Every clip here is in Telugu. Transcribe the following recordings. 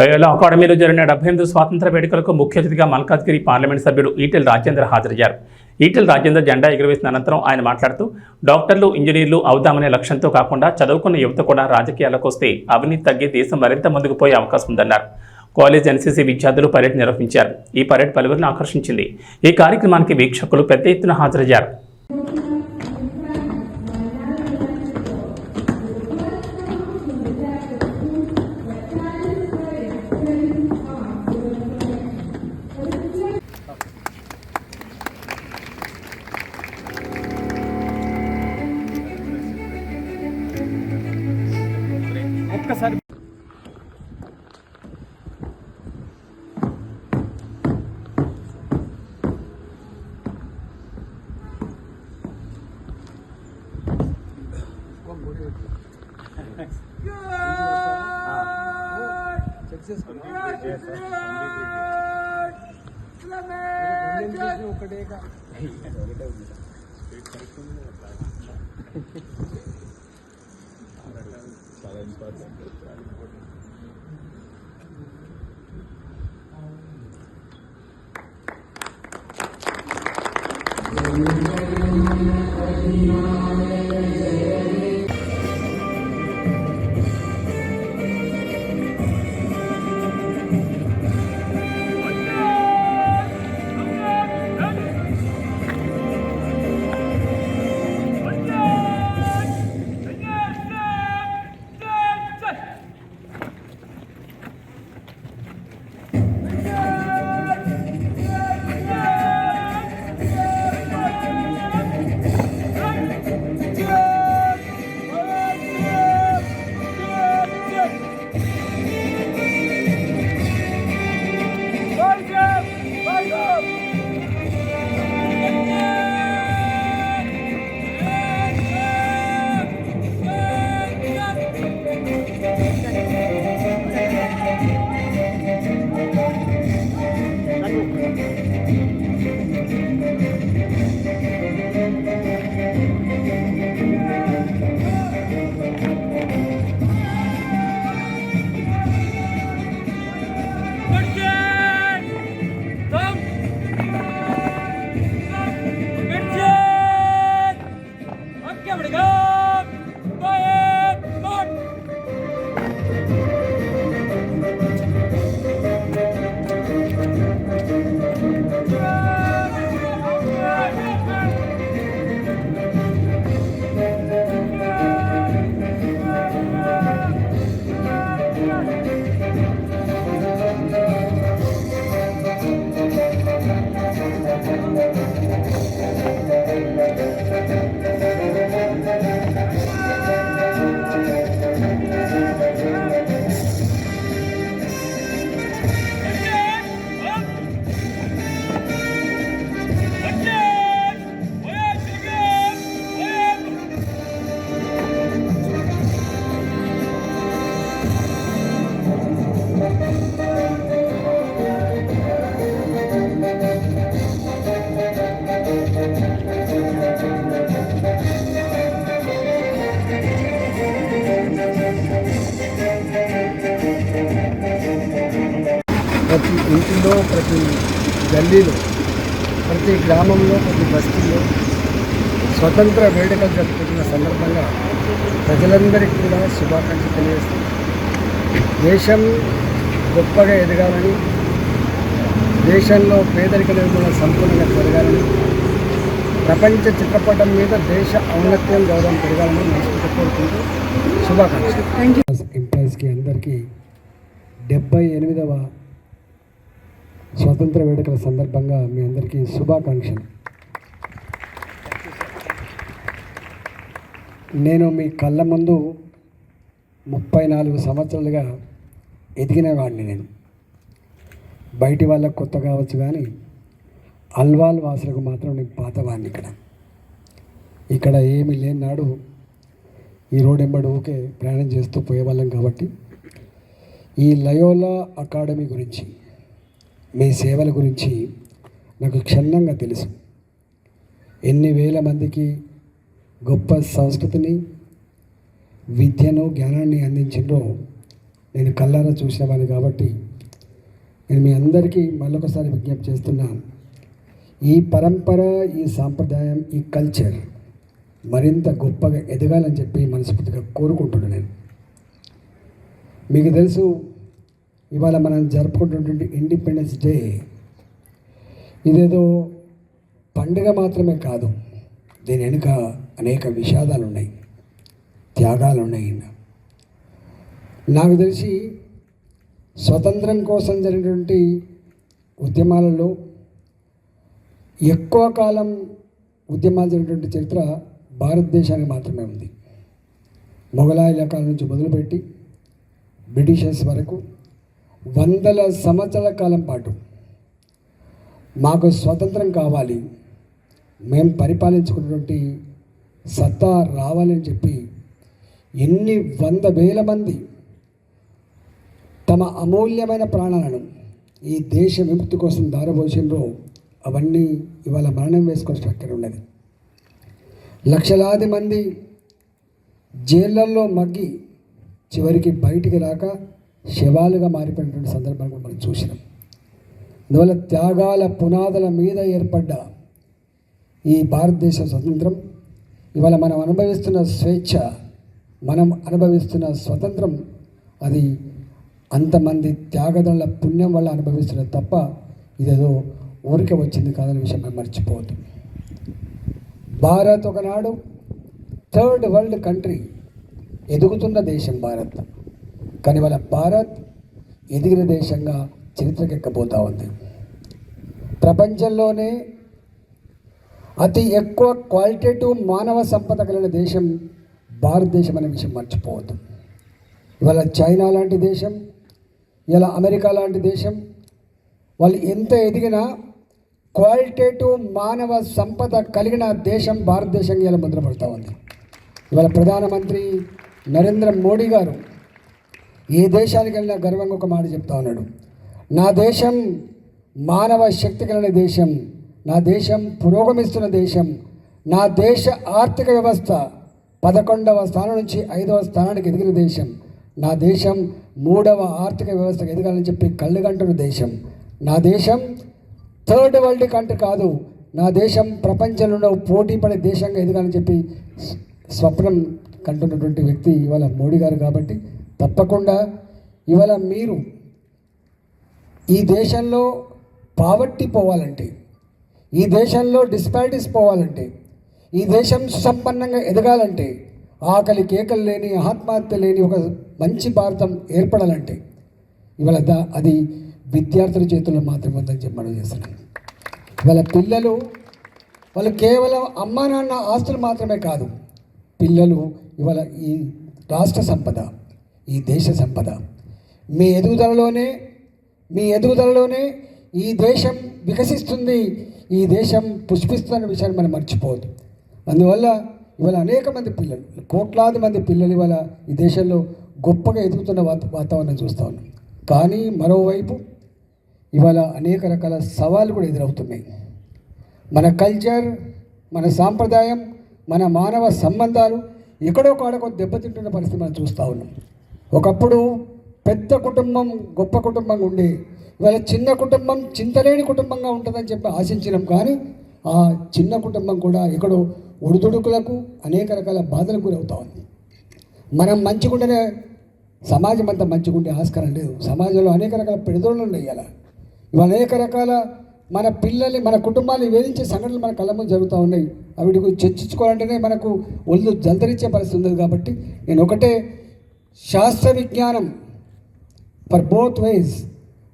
లయోలా అకాడమీలో జరిగిన డెబ్బై ఎనిమిది స్వాతంత్ర వేడుకలకు ముఖ్య అతిథిగా మల్కాజ్గిరి పార్లమెంట్ సభ్యుడు ఈటెల్ రాజేందర్ హాజరయ్యారు. ఈటెల్ రాజేందర్ జెండా ఎగురవేసిన అనంతరం ఆయన మాట్లాడుతూ డాక్టర్లు ఇంజనీర్లు అవుదామనే లక్ష్యంతో కాకుండా చదువుకున్న యువత కూడా రాజకీయాలకు వస్తే అవినీతి తగ్గి దేశం మరింత ముందుకు పోయే అవకాశం ఉందన్నారు. కాలేజ్ ఎన్సీసీ విద్యార్థులు పర్యటన నిర్వహించారు. ఈ పర్యటన పలువురిని ఆకర్షించింది. ఈ కార్యక్రమానికి వీక్షకులు పెద్ద ఎత్తున హాజరయ్యారు. ఒక్కసారి ప్రతి ప్రతి గల్లీలో ప్రతి గ్రామంలో ప్రతి బస్తీలో స్వతంత్ర వేడుకలు జరుపుకుంటున్న సందర్భంగా ప్రజలందరికీ కూడా శుభాకాంక్షలు తెలియజేస్తుంది దేశం గొప్పగా ఎదగాలని దేశంలో పేదరిక నిర్మూలన సంపూర్ణంగా జరగాలని ప్రపంచ చిత్రపటం మీద దేశ ఔన్నత్యం గౌరవం పెరగాలని మనస్ఫూర్తి కోరుకుంటూ శుభాకాంక్షలు. ఎంప్లాయీస్కి అందరికీ డెబ్బై ఎనిమిదవ స్వతంత్ర వేడుకల సందర్భంగా మీ అందరికీ శుభాకాంక్షలు. నేను మీ కళ్ళ ముందు ముప్పై నాలుగు సంవత్సరాలుగా ఎదిగిన వాడిని నేను. బయటి వాళ్ళకు కొత్త కావచ్చు కానీ అల్వాల్ వాసులకు మాత్రం నేను పాతవాడిని ఇక్కడ. ఇక్కడ ఏమి లేని నాడు ఈ రోడ్ ఎంబడి ఊకే ప్రయాణం చేస్తూ పోయేవాళ్ళం కాబట్టి ఈ లయోలా అకాడమీ గురించి మీ సేవల గురించి నాకు క్షుణ్ణంగా తెలుసు. ఎన్ని వేల మందికి గొప్ప సంస్కృతిని విద్యను జ్ఞానాన్ని అందించడం నేను కళ్ళారా చూసేవాడిని కాబట్టి నేను మీ అందరికీ మళ్ళొకసారి విజ్ఞప్తి చేస్తున్నాను ఈ పరంపర ఈ సాంప్రదాయం ఈ కల్చర్ మరింత గొప్పగా ఎదగాలని చెప్పి మనస్ఫూర్తిగా కోరుకుంటున్నాను నేను. మీకు తెలుసు ఇవాళ మనం జరుపుకుంటున్నటువంటి ఇండిపెండెన్స్ డే ఇదేదో పండుగ మాత్రమే కాదు దీని వెనుక అనేక విషాదాలు ఉన్నాయి త్యాగాలు ఉన్నాయి నాకు తెలిసి స్వతంత్రం కోసం జరిగినటువంటి ఉద్యమాలలో ఎక్కువ కాలం ఉద్యమాలు జరిగినటువంటి చరిత్ర భారతదేశానికి మాత్రమే ఉంది. మొఘలాయుల కాలం నుంచి మొదలుపెట్టి బ్రిటిషర్స్ వరకు వందల సంవత్సరాల కాలం పాటు మాకు స్వతంత్రం కావాలి. మేము పరిపాలించుకున్నటువంటి సత్తా రావాలని చెప్పి ఎన్ని వంద వేల మంది తమ అమూల్యమైన ప్రాణాలను ఈ దేశ విముక్తి కోసం దారబోసినరో అవన్నీ ఇవాళ మరణం వేసుకొని స్ట్రక్చర్ ఉన్నది. లక్షలాది మంది జైళ్ళల్లో మగ్గి చివరికి బయటికి రాక శవాలుగా మారిపోయినటువంటి సందర్భాన్ని కూడా మనం చూసినాం. అందువల్ల త్యాగాల పునాదుల మీద ఏర్పడ్డ ఈ భారతదేశ స్వతంత్రం ఇవాళ మనం అనుభవిస్తున్న స్వేచ్ఛ మనం అనుభవిస్తున్న స్వతంత్రం అది అంతమంది త్యాగదనుల పుణ్యం వల్ల అనుభవిస్తున్నది తప్ప ఇదేదో ఊరికే వచ్చింది కాదనే విషయం మనం మర్చిపోవద్దు. భారత్ ఒకనాడు థర్డ్ వరల్డ్ కంట్రీ ఎదుగుతున్న దేశం భారత్. కానీ వాళ్ళ భారత్ ఎదిగిన దేశంగా చరిత్రకెక్కబోతూ ఉంది. ప్రపంచంలోనే అతి ఎక్కువ క్వాలిటేటివ్ మానవ సంపద కలిగిన దేశం భారతదేశం అనే విషయం మర్చిపోవద్దు. ఇవాళ చైనా లాంటి దేశం ఇలా అమెరికా లాంటి దేశం వాళ్ళు ఎంత ఎదిగినా క్వాలిటేటివ్ మానవ సంపద కలిగిన దేశం భారతదేశంగా ఇలా ముద్రపడుతూ ఉంది. ఇవాళ ప్రధానమంత్రి నరేంద్ర మోడీ గారు ఏ దేశానికి వెళ్ళినా గర్వంగా ఒక మాట చెప్తా ఉన్నాడు. నా దేశం మానవ శక్తి కలిగిన దేశం నా దేశం పురోగమిస్తున్న దేశం నా దేశ ఆర్థిక వ్యవస్థ పదకొండవ స్థానం నుంచి ఐదవ స్థానానికి ఎదిగిన దేశం నా దేశం మూడవ ఆర్థిక వ్యవస్థకు ఎదగాలని చెప్పి కళ్ళుగంటున్న దేశం నా దేశం థర్డ్ వరల్డ్ కంట్రీ కాదు నా దేశం ప్రపంచంలో పోటీ పడే దేశంగా ఎదగాలని చెప్పి స్వప్నం కంటున్నటువంటి వ్యక్తి ఇవాళ మోడీ గారు కాబట్టి తప్పకుండా ఇవాళ మీరు ఈ దేశంలో పావర్టీ పోవాలంటే ఈ దేశంలో డిస్పారిటీస్ పోవాలంటే ఈ దేశం సుసంపన్నంగా ఎదగాలంటే ఆకలి కేకలు లేని ఆత్మహత్య లేని ఒక మంచి భారతం ఏర్పడాలంటే ఇవాళ దా అది విద్యార్థుల చేతుల్లో మాత్రమే ఉందని చెప్పి మనం చేస్తున్నాను ఇవాళ పిల్లలు వాళ్ళు కేవలం అమ్మా నాన్న ఆస్తులు మాత్రమే కాదు పిల్లలు ఇవాళ ఈ రాష్ట్ర సంపద ఈ దేశ సంపద. మీ ఎదుగుదలలోనే మీ ఎదుగుదలలోనే ఈ దేశం వికసిస్తుంది ఈ దేశం పుష్పిస్తున్న విషయాన్ని మనం మర్చిపోవద్దు. అందువల్ల ఇవాళ అనేక మంది పిల్లలు కోట్లాది మంది పిల్లలు ఇవాళ ఈ దేశంలో గొప్పగా ఎదుగుతున్న వాత వాతావరణం చూస్తూ ఉన్నాం. కానీ మరోవైపు ఇవాళ అనేక రకాల సవాళ్ళు కూడా ఎదురవుతున్నాయి. మన కల్చర్ మన సాంప్రదాయం మన మానవ సంబంధాలు ఎక్కడో కాడకో దెబ్బతింటున్న పరిస్థితి మనం చూస్తూ ఉన్నాం. ఒకప్పుడు పెద్ద కుటుంబం గొప్ప కుటుంబంగా ఉండే ఇవాళ చిన్న కుటుంబం చింతలేని కుటుంబంగా ఉంటుందని చెప్పి ఆశించినాం. కానీ ఆ చిన్న కుటుంబం కూడా ఎక్కడో ఒడిదుడుకులకు అనేక రకాల బాధలకు గురవుతా ఉంది. మనం మంచిగుంటేనే సమాజం అంతా మంచిగుండే ఆస్కారం లేదు. సమాజంలో అనేక రకాల పెడుదోళ్ళు ఉన్నాయి ఇలా ఇవాళ అనేక రకాల మన పిల్లల్ని మన కుటుంబాన్ని వేధించే సంఘటనలు మన కళ్ళ ముందు జరుగుతూ ఉన్నాయి. అవిటి చర్చించుకోవాలంటేనే మనకు ఒళ్ళు జల్దరించే పరిస్థితి ఉంది కాబట్టి నేను ఒకటే శాస్త్ర విజ్ఞానం for both wise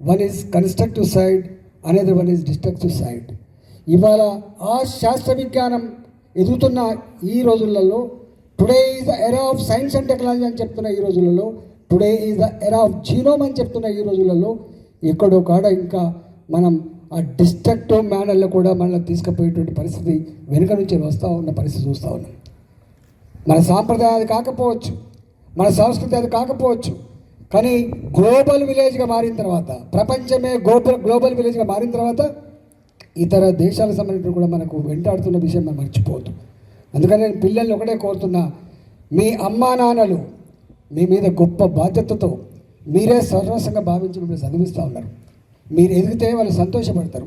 one is constructive side అనేది వన్ ఈజ్ డిస్ట్రక్టివ్ సైడ్ ఇవాళ ఆ శాస్త్ర విజ్ఞానం ఎదుగుతున్న ఈ రోజులలో today is the era of science and technology అని చెప్తున్న ఈ రోజులలో today is the era of genome అని చెప్తున్న ఈ రోజులలో ఎక్కడో కాడ ఇంకా మనం ఆ డిస్ట్రక్టివ్ మేనర్లో కూడా మనల్ని తీసుకుపోయేటువంటి పరిస్థితి వెనుక నుంచి వస్తూ ఉన్న పరిస్థితి చూస్తూ ఉన్నాం. మన సాంప్రదాయాలు కాకపోవచ్చు. మన సంస్కృతి అది కాకపోవచ్చు. కానీ గ్లోబల్ విలేజ్గా మారిన తర్వాత ప్రపంచమే గ్లోబల్ గ్లోబల్ విలేజ్గా మారిన తర్వాత ఇతర దేశాలకు సంబంధించిన కూడా మనకు వెంటాడుతున్న విషయం మనం మర్చిపోవద్దు. అందుకని నేను పిల్లల్ని ఒకటే కోరుతున్నా మీ అమ్మా నాన్నలు మీ మీద గొప్ప బాధ్యతతో మీరే సర్వస్వంగా భావించి మిమ్మల్ని చదివిస్తూ ఉన్నారు. మీరు ఎదిగితే వాళ్ళు సంతోషపడతారు.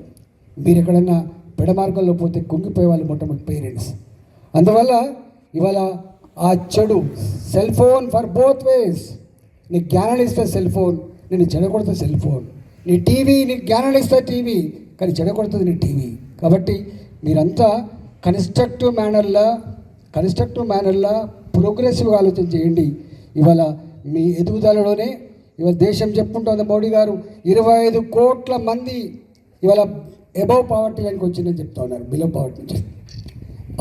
మీరు ఎక్కడన్నా పెడమార్గంలో పోతే కుంగిపోయే వాళ్ళు మొట్టమొదటి పేరెంట్స్. అందువల్ల ఇవాళ ఆ చెడు. Cell phone for both ways నీ జ్ఞానాన్ని ఇస్తే సెల్ ఫోన్ నేను చెడగొడితే సెల్ ఫోన్ నీ టీవీ నీ జ్ఞానాన్ని ఇస్తే టీవీ కానీ చెడగొడుతుంది నీ టీవీ. కాబట్టి మీరంతా కన్స్ట్రక్టివ్ మేనర్లా కన్స్ట్రక్టివ్ మేనర్లా ప్రోగ్రెసివ్గా ఆలోచన చేయండి. ఇవాళ మీ ఎదుగుదలలోనే ఇవాళ దేశం చెప్పుకుంటుంది మోడీ గారు ఇరవై ఐదు కోట్ల మంది ఇవాళ అబౌవ్ పావర్టీ లైన్కి వచ్చిందని చెప్తా ఉన్నారు. బిలో పావర్టీ నుంచి.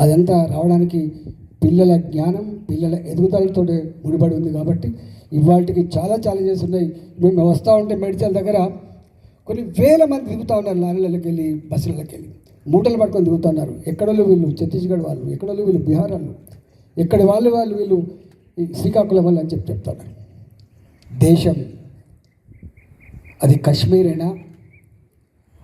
అదంతా రావడానికి పిల్లల జ్ఞానం పిల్లల ఎదుగుదలతో ముడిపడి ఉంది కాబట్టి ఇవాటికి చాలా ఛాలెంజెస్ ఉన్నాయి. మేము వస్తూ ఉంటే మెడిచల్ దగ్గర కొన్ని వేల మంది దిగుతూ ఉన్నారు లారీలకి వెళ్ళి బస్సులకి వెళ్ళి మూటలు పట్టుకొని దిగుతున్నారు ఎక్కడోళ్ళు వీళ్ళు? ఛత్తీస్గఢ్ వాళ్ళు. ఎక్కడోళ్ళు వీళ్ళు? బీహార్ వాళ్ళు. ఎక్కడి వాళ్ళు వాళ్ళు వీళ్ళు? ఈ శ్రీకాకుళం వాళ్ళు అని చెప్పి చెప్తున్నారు. దేశం అది కశ్మీర్ అయినా